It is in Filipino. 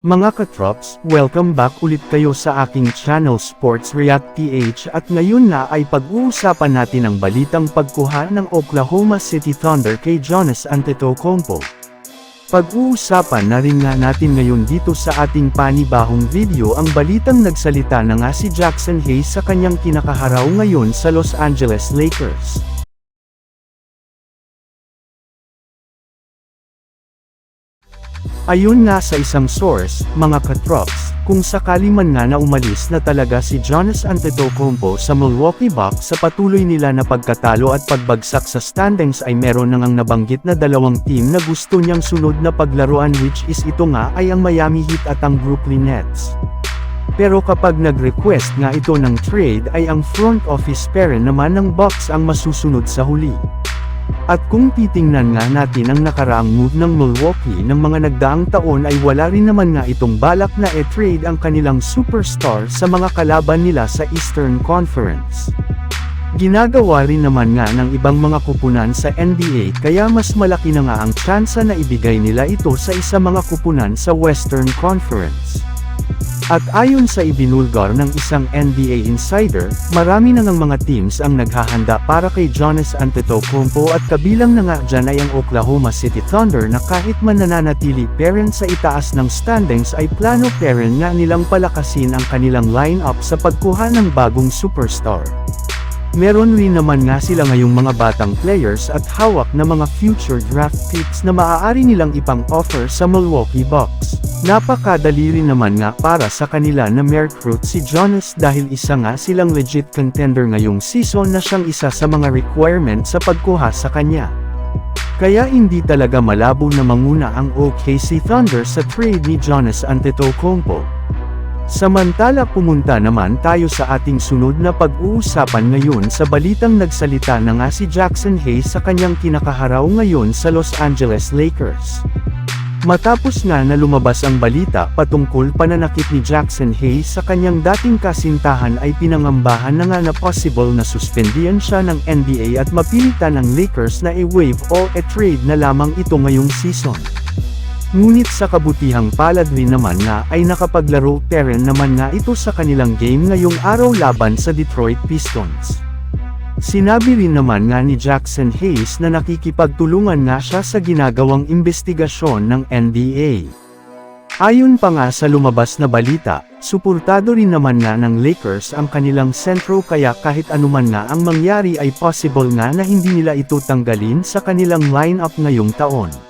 Mga katrops, welcome back ulit kayo sa aking channel Sports React PH at ngayon na ay pag-uusapan natin ang balitang pagkuha ng Oklahoma City Thunder kay Jonas Antetokounmpo. Pag-uusapan na rin nga natin ngayon dito sa ating panibahong video ang balitang nagsalita na nga si Jackson Hayes sa kanyang kinakaharaw ngayon sa Los Angeles Lakers. Ayun nga sa isang source, mga katrops, kung sakali man nga na umalis na talaga si Jonas Antetokounmpo sa Milwaukee Bucks sa patuloy nila na pagkatalo at pagbagsak sa standings ay meron nang ang nabanggit na dalawang team na gusto niyang sunod na paglaruan which is ito nga ay ang Miami Heat at ang Brooklyn Nets. Pero kapag nag-request nga ito ng trade ay ang front office pair naman ng Bucks ang masusunod sa huli. At kung titingnan nga natin ang nakaraang move ng Milwaukee ng mga nagdaang taon ay wala rin naman nga itong balak na e-trade ang kanilang superstar sa mga kalaban nila sa Eastern Conference. Ginagawa rin naman nga ng ibang mga kupunan sa NBA kaya mas malaki na nga ang tsansa na ibigay nila ito sa isa mga kupunan sa Western Conference. At ayon sa ibinulgar ng isang NBA insider, marami na ng mga teams ang naghahanda para kay Jonas Antetokounmpo at kabilang na nga dyan ay ang Oklahoma City Thunder na kahit man nananatili parent sa itaas ng standings ay plano parent nga nilang palakasin ang kanilang lineup sa pagkuha ng bagong superstar. Meron rin naman nga sila ngayong mga batang players at hawak na mga future draft picks na maaari nilang ipang-offer sa Milwaukee Bucks. Napakadali rin naman nga para sa kanila na ma-recruit si Jonas dahil isa nga silang legit contender ngayong season na siyang isa sa mga requirement sa pagkuha sa kanya. Kaya hindi talaga malabo na manguna ang OKC Thunder sa trade ni Jonas Antetokounmpo. Samantala pumunta naman tayo sa ating sunod na pag-uusapan ngayon sa balitang nagsalita na nga si Jackson Hayes sa kanyang kinakaharaw ngayon sa Los Angeles Lakers. Matapos nga na lumabas ang balita patungkol pananakit ni Jackson Hayes sa kanyang dating kasintahan ay pinangambahan na nga na possible na suspendihan siya ng NBA at mapilitan ng Lakers na i-waive o e-trade na lamang ito ngayong season. Ngunit sa kabutihang palad rin naman nga ay nakapaglaro peren naman nga ito sa kanilang game ngayong araw laban sa Detroit Pistons. Sinabi rin naman nga ni Jackson Hayes na nakikipagtulungan nga siya sa ginagawang investigasyon ng NBA. Ayon pa nga sa lumabas na balita, suportado rin naman nga ng Lakers ang kanilang sentro kaya kahit anuman nga ang mangyari ay possible nga na hindi nila ito tanggalin sa kanilang lineup ngayong taon.